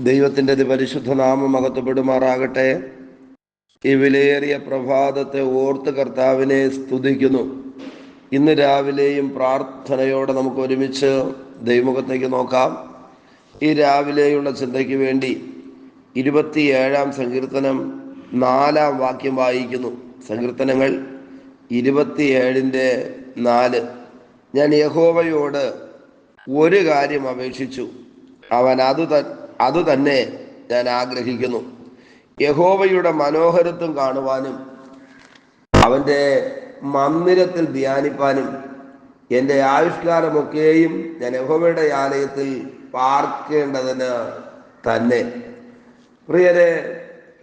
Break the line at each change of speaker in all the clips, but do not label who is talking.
ദൈവത്തിന്റെ പരിശുദ്ധ നാമം അകത്തപ്പെടുമാറാകട്ടെ. ഈ വിലയേറിയ പ്രഭാതത്തെ ഓർത്ത് കർത്താവിനെ സ്തുതിക്കുന്നു. ഇന്ന് രാവിലെയും പ്രാർത്ഥനയോടെ നമുക്ക് ഒരുമിച്ച് ദൈവമുഖത്തേക്ക് നോക്കാം. ഈ രാവിലെയുള്ള ചിന്തയ്ക്ക് വേണ്ടി ഇരുപത്തിയേഴാം സങ്കീർത്തനം നാലാം വാക്യം വായിക്കുന്നു. സങ്കീർത്തനങ്ങൾ ഇരുപത്തിയേഴിന്റെ നാല്. ഞാൻ യഹോവയോട് ഒരു കാര്യം അപേക്ഷിച്ചു. അവൻ അത് ത അത് തന്നെ ഞാൻ ആഗ്രഹിക്കുന്നു. യഹോവയുടെ മനോഹരത്വം കാണുവാനും അവന്റെ മന്ദിരത്തിൽ ധ്യാനിപ്പാനും എന്റെ ആവിഷ്കാരമൊക്കെയും ഞാൻ യഹോവയുടെ ആലയത്തിൽ പാർക്കേണ്ടതിന് തന്നെ. പ്രിയരെ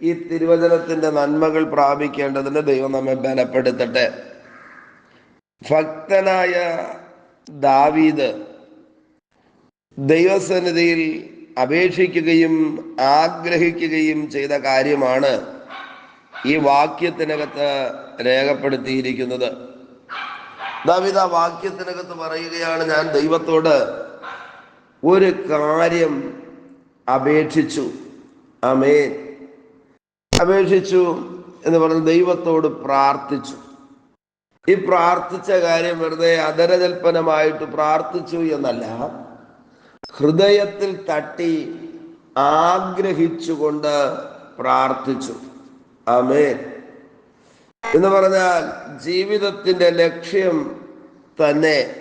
ഈ തിരുവചനത്തിന്റെ നന്മകൾ പ്രാപിക്കേണ്ടതിന് ദൈവം നമ്മെ ബലപ്പെടുത്തട്ടെ. ഭക്തനായ ദാവീദ് ദൈവസന്നിധിയിൽ അപേക്ഷിക്കുകയും ആഗ്രഹിക്കുകയും ചെയ്ത കാര്യമാണ് ഈ വാക്യത്തിനകത്ത് രേഖപ്പെടുത്തിയിരിക്കുന്നത്. ദവിത വാക്യത്തിനകത്ത് പറയുകയാണ് ഞാൻ ദൈവത്തോട് ഒരു കാര്യം അപേക്ഷിച്ചു. അമേൻ അപേക്ഷിച്ചു എന്ന് പറഞ്ഞ ദൈവത്തോട് പ്രാർത്ഥിച്ചു. ഈ പ്രാർത്ഥിച്ച കാര്യം വെറുതെ അതരജൽപ്പനമായിട്ട് പ്രാർത്ഥിച്ചു എന്നല്ല. ഹൃദയത്തിൽ തട്ടി ആഗ്രഹിച്ചുകൊണ്ട് പ്രാർത്ഥിച്ചു. ആമേൻ. എന്ന് പറഞ്ഞാൽ ജീവിതത്തിന്റെ ലക്ഷ്യം തന്നെ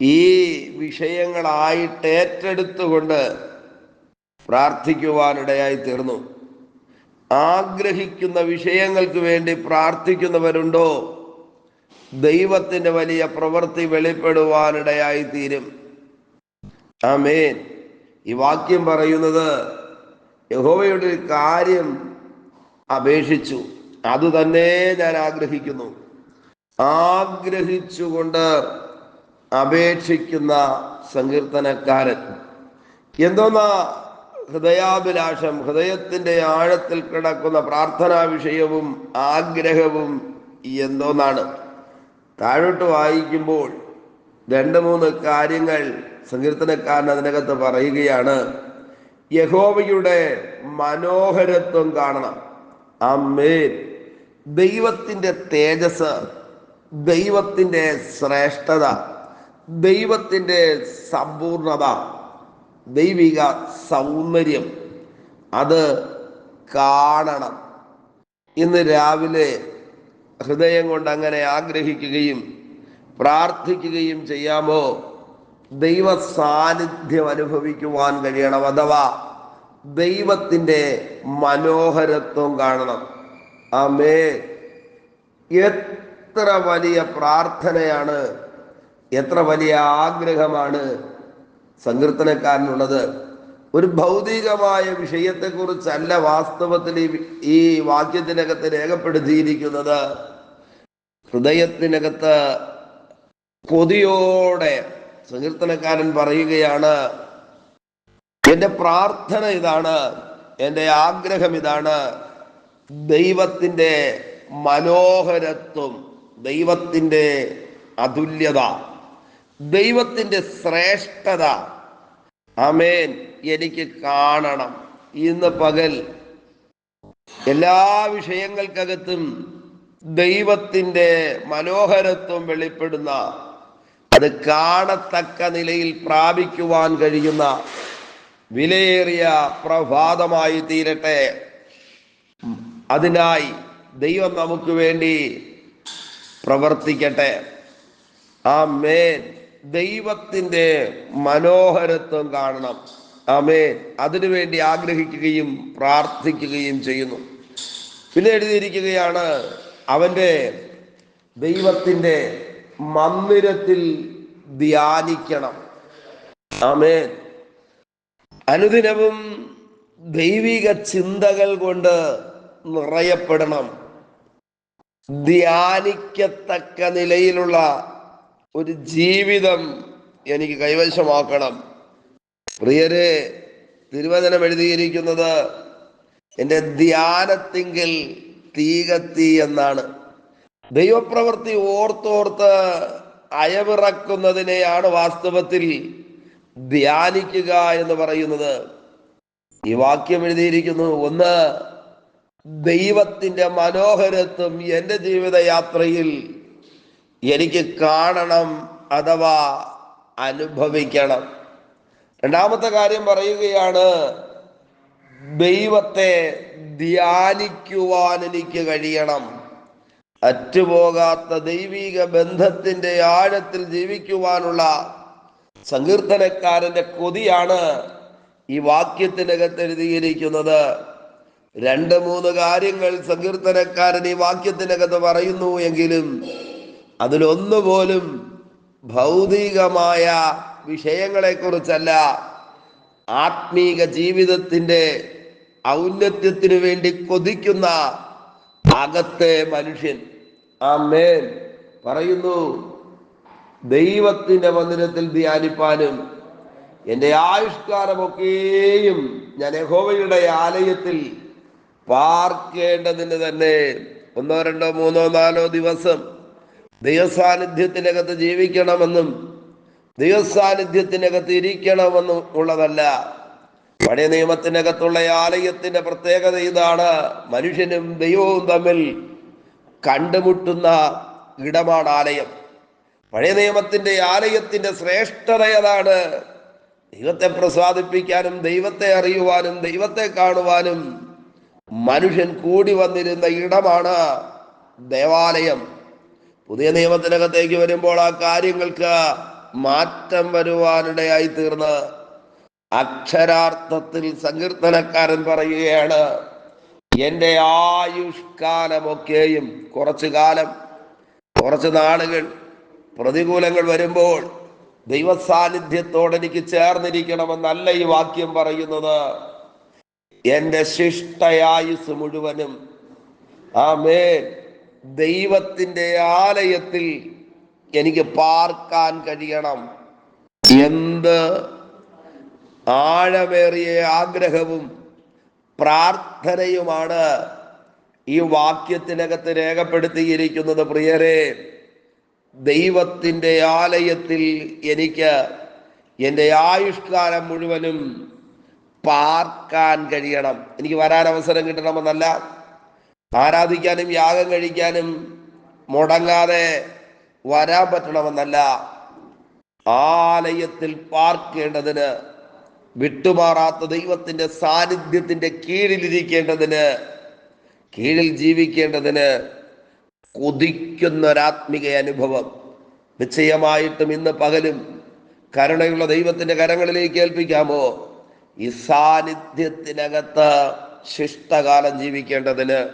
ഈ വിഷയങ്ങളായിട്ട് ഏറ്റെടുത്തുകൊണ്ട് പ്രാർത്ഥിക്കുവാനിടയായി തീർന്നു. ആഗ്രഹിക്കുന്ന വിഷയങ്ങൾക്ക് വേണ്ടി പ്രാർത്ഥിക്കുന്നവരുണ്ടോ? ദൈവത്തിന്റെ വലിയ പ്രവൃത്തി വെളിപ്പെടുവാനിടയായി തീരും. ആമേൻ. ഈ വാക്യം പറയുന്നത് യഹോവയുടെ ഒരു കാര്യം അപേക്ഷിച്ചു. അത് തന്നെ ഞാൻ ആഗ്രഹിക്കുന്നു. ആഗ്രഹിച്ചുകൊണ്ട് അപേക്ഷിക്കുന്ന സങ്കീർത്തനക്കാരൻ. എന്തോന്നാ ഹൃദയാഭിലാഷം ഹൃദയത്തിന്റെ ആഴത്തിൽ കിടക്കുന്ന പ്രാർത്ഥനാ വിഷയവും ആഗ്രഹവും എന്തോന്നാണ്. താഴോട്ട് വായിക്കുമ്പോൾ രണ്ട് മൂന്ന് കാര്യങ്ങൾ സങ്കീർത്തനക്കാരൻ അതിനകത്ത് പറയുകയാണ് യഹോവയുടെ മനോഹരത്വം കാണണം. ആ മേൽ ദൈവത്തിന്റെ തേജസ് ദൈവത്തിന്റെ ശ്രേഷ്ഠത ദൈവത്തിന്റെ സമ്പൂർണത ദൈവിക സൗന്ദര്യം അത് കാണണം. ഇന്ന് രാവിലെ ഹൃദയം കൊണ്ട് അങ്ങനെ ആഗ്രഹിക്കുകയും പ്രാർത്ഥിക്കുകയും ചെയ്യാമോ? ദൈവ സാന്നിധ്യം അനുഭവിക്കുവാൻ കഴിയണം അഥവാ ദൈവത്തിന്റെ മനോഹരത്വം കാണണം. ആമേ. എത്ര വലിയ പ്രാർത്ഥനയാണ് എത്ര വലിയ ആഗ്രഹമാണ് സങ്കീർത്തനക്കാരനുള്ളത്. ഒരു ഭൗതികമായ വിഷയത്തെക്കുറിച്ചല്ല വാസ്തവത്തിൽ ഈ വാക്യത്തിനകത്ത് രേഖപ്പെടുത്തിയിരിക്കുന്നത്. ഹൃദയത്തിനകത്ത് കൊതിയോടെ സങ്കീർത്തനക്കാരൻ പറയുകയാണ് എന്റെ പ്രാർത്ഥന ഇതാണ് എന്റെ ആഗ്രഹം ഇതാണ് ദൈവത്തിന്റെ മനോഹരത്വം ദൈവത്തിന്റെ അതുല്യത ദൈവത്തിന്റെ ശ്രേഷ്ഠത. അമേൻ എനിക്ക് കാണണം. ഇന്ന് പകൽ എല്ലാ വിഷയങ്ങൾക്കകത്തും ദൈവത്തിന്റെ മനോഹരത്വം വെളിപ്പെടുന്ന അത് കാണത്തക്ക നിലയിൽ പ്രാപിക്കുവാൻ കഴിയുന്ന വിലയേറിയ പ്രഭാതമായി തീരട്ടെ. അതിനായി ദൈവം നമുക്ക് വേണ്ടി പ്രവർത്തിക്കട്ടെ. ആ മേൻ ദൈവത്തിന്റെ മനോഹരത്വം കാണണം. ആമേൻ. അതിനുവേണ്ടി ആഗ്രഹിക്കുകയും പ്രാർത്ഥിക്കുകയും ചെയ്യുന്നു. പിന്നെ എഴുതിയിരിക്കുകയാണ് അവന്റെ ദൈവത്തിന്റെ മന്ദിരത്തിൽ ധ്യാനിക്കണം. ആമേൻ. അനുദിനവും ദൈവിക ചിന്തകൾ കൊണ്ട് നിറയപ്പെടണം. ധ്യാനിക്കത്തക്ക നിലയിലുള്ള ഒരു ജീവിതം എനിക്ക് കൈവശമാക്കണം. പ്രിയരെ തിരുവചനം എഴുതിയിരിക്കുന്നത് എന്റെ ധ്യാനത്തിങ്കിൽ തീ കത്തി എന്നാണ്. ദൈവപ്രവൃത്തി ഓർത്തോർത്ത് അയവിറക്കുന്നതിനെയാണ് വാസ്തവത്തിൽ ധ്യാനിക്കുക എന്ന് പറയുന്നത്. ഈ വാക്യം എഴുതിയിരിക്കുന്നു ഒന്ന് ദൈവത്തിന്റെ മനോഹരത്വം എന്റെ ജീവിതയാത്രയിൽ എനിക്ക് കാണണം അഥവാ അനുഭവിക്കണം. രണ്ടാമത്തെ കാര്യം പറയുകയാണ് ദൈവത്തെ ധ്യാനിക്കുവാൻ എനിക്ക് കഴിയണം. അറ്റുപോകാത്ത ദൈവീക ബന്ധത്തിന്റെ ആഴത്തിൽ ജീവിക്കുവാനുള്ള സങ്കീർത്തനക്കാരന്റെ കൊതിയാണ് ഈ വാക്യത്തിനകത്ത് എഴുതിയിരിക്കുന്നത്. രണ്ട് മൂന്ന് കാര്യങ്ങൾ സങ്കീർത്തനക്കാരൻ ഈ വാക്യത്തിനകത്ത് പറയുന്നു എങ്കിലും അതിലൊന്നുപോലും ഭൗതികമായ വിഷയങ്ങളെക്കുറിച്ചല്ല. ആത്മീക ജീവിതത്തിന്റെ ഔന്നത്യത്തിനു വേണ്ടി കൊതിക്കുന്ന അകത്തെ മനുഷ്യൻ ആ ആമേൻ പറയുന്നു ദൈവത്തിന്റെ മന്ദിരത്തിൽ ധ്യാനിപ്പാനും എന്റെ ആവിഷ്കാരമൊക്കെയും ഞാൻ യഹോവയുടെ ആലയത്തിൽ പാർക്കേണ്ടതിന് തന്നെ. ഒന്നോ രണ്ടോ മൂന്നോ നാലോ ദിവസം ദൈവസാന്നിധ്യത്തിനകത്ത് ജീവിക്കണമെന്നും ദൈവസാന്നിധ്യത്തിനകത്ത് ഇരിക്കണമെന്നും ഉള്ളതല്ല. പഴയ നിയമത്തിനകത്തുള്ള ആലയത്തിന്റെ പ്രത്യേകത ഇതാണ്. മനുഷ്യനും ദൈവവും തമ്മിൽ കണ്ടുമുട്ടുന്ന ഇടമാണ് ആലയം. പഴയ നിയമത്തിന്റെ ആലയത്തിന്റെ ശ്രേഷ്ഠത ഏതാണ്? ദൈവത്തെ പ്രസാദിപ്പിക്കാനും ദൈവത്തെ അറിയുവാനും ദൈവത്തെ കാണുവാനും മനുഷ്യൻ കൂടി വന്നിരുന്ന ഇടമാണ് ദേവാലയം. പുതിയ നിയമത്തിനകത്തേക്ക് വരുമ്പോൾ ആ കാര്യങ്ങൾക്ക് മാറ്റം വരുവാനിടയായി തീർന്ന് അക്ഷരാർത്ഥത്തിൽ സങ്കീർത്തനക്കാരൻ പറയുകയാണ് എന്റെ ആയുഷ്കാലമൊക്കെയും കുറച്ചു കാലം കുറച്ച് നാളുകൾ പ്രതികൂലങ്ങൾ വരുമ്പോൾ ദൈവസാന്നിധ്യത്തോടെ എനിക്ക് ചേർന്നിരിക്കണമെന്നല്ല ഈ വാക്യം പറയുന്നത്. എന്റെ ശിഷ്ടയായുസ് മുഴുവനും ആ മേൽ ദൈവത്തിന്റെ ആലയത്തിൽ എനിക്ക് പാർക്കാൻ കഴിയണം. എന്ത് ആഴമേറിയ ആഗ്രഹവും പ്രാർത്ഥനയുമാണ് ഈ വാക്യത്തിനകത്ത് രേഖപ്പെടുത്തിയിരിക്കുന്നത്. പ്രിയരെ ദൈവത്തിന്റെ ആലയത്തിൽ എനിക്ക് എന്റെ ആയുഷ്കാലം മുഴുവനും പാർക്കാൻ കഴിയണം. എനിക്ക് വരാൻ അവസരം കിട്ടണമെന്നല്ല. ആരാധിക്കാനും യാഗം കഴിക്കാനും മുടങ്ങാതെ വരാൻ പറ്റണമെന്നല്ല. ആലയത്തിൽ പാർക്കേണ്ടതിന് വിട്ടുമാറാത്ത ദൈവത്തിന്റെ സാന്നിധ്യത്തിന്റെ കീഴിലിരിക്കേണ്ടതിന് കീഴിൽ ജീവിക്കേണ്ടതിന് കൊതിക്കുന്ന ഒരാത്മിക അനുഭവം. നിശ്ചയമായിട്ടും ഇന്ന് പകലും കരുണയുള്ള ദൈവത്തിന്റെ കരങ്ങളിലേക്ക് ഏൽപ്പിക്കാമോ? ഈ സാന്നിധ്യത്തിനകത്ത് ശിഷ്ടകാലം ജീവിക്കേണ്ടതിന്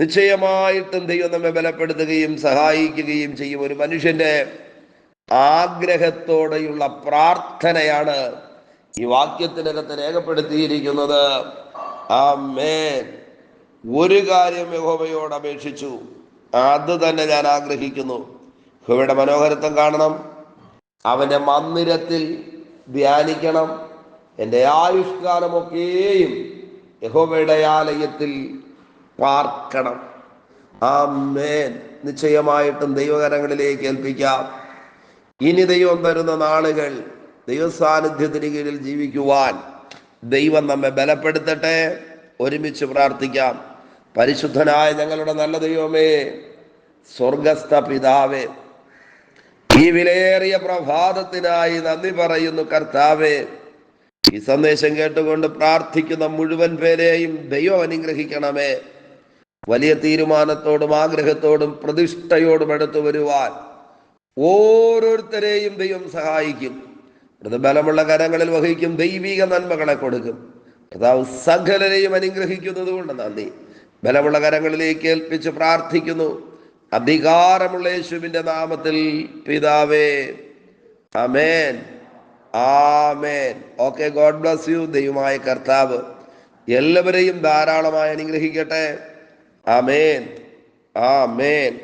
നിശ്ചയമായിട്ടും ദൈവം നമ്മെ ബലപ്പെടുത്തുകയും സഹായിക്കുകയും ചെയ്യും. ഒരു മനുഷ്യന്റെ ആഗ്രഹത്തോടെയുള്ള പ്രാർത്ഥനയാണ് ഈ വാക്യത്തിനകത്ത് രേഖപ്പെടുത്തിയിരിക്കുന്നത് ആ മേൻ ഒരു കാര്യം യഹോബയോട് അപേക്ഷിച്ചു. അത് തന്നെ ഞാൻ ആഗ്രഹിക്കുന്നു. യഹോബയുടെ മനോഹരത്വം കാണണം. അവന്റെ മന്ദിരത്തിൽ ധ്യാനിക്കണം. എന്റെ ആയുഷ്കാലമൊക്കെയും യഹോബയുടെ ആലയത്തിൽ പാർക്കണം. ആ മേൻ നിശ്ചയമായിട്ടും ദൈവകരങ്ങളിലേക്ക് ഏൽപ്പിക്കാം. ഇനി ദൈവം തരുന്ന നാളുകൾ ദൈവസാന്നിധ്യത്തിന് കീഴിൽ ജീവിക്കുവാൻ ദൈവം നമ്മെ ബലപ്പെടുത്തട്ടെ. ഒരുമിച്ച് പ്രാർത്ഥിക്കാം. പരിശുദ്ധനായ ഞങ്ങളുടെ നല്ല ദൈവമേ സ്വർഗസ്ഥ പിതാവേ ഈ വിലയേറിയ പ്രഭാതത്തിനായി നന്ദി പറയുന്നു കർത്താവേ. ഈ സന്ദേശം കേട്ടുകൊണ്ട് പ്രാർത്ഥിക്കുന്ന മുഴുവൻ പേരെയും ദൈവം അനുഗ്രഹിക്കണമേ. വലിയ തീരുമാനത്തോടും ആഗ്രഹത്തോടും പ്രതിഷ്ഠയോടും എടുത്തു വരുവാൻ ഓരോരുത്തരെയും ദൈവം സഹായിക്കും. അത് കരങ്ങളിൽ വഹിക്കും ദൈവിക നന്മകളെ കൊടുക്കും. കർത്താവ് സകലരെയും അനുഗ്രഹിക്കുന്നത് കൊണ്ട് നന്ദി. ബലമുള്ള കരങ്ങളിലേക്ക് ഏൽപ്പിച്ച് പ്രാർത്ഥിക്കുന്നു. അധികാരമുള്ള യേശുവിന്റെ നാമത്തിൽ പിതാവേ amen amen. Okay God bless you. ദൈവമായ കർത്താവ് എല്ലാവരെയും ധാരാളമായി അനുഗ്രഹിക്കട്ടെ. ആമേൻ. ആമേൻ.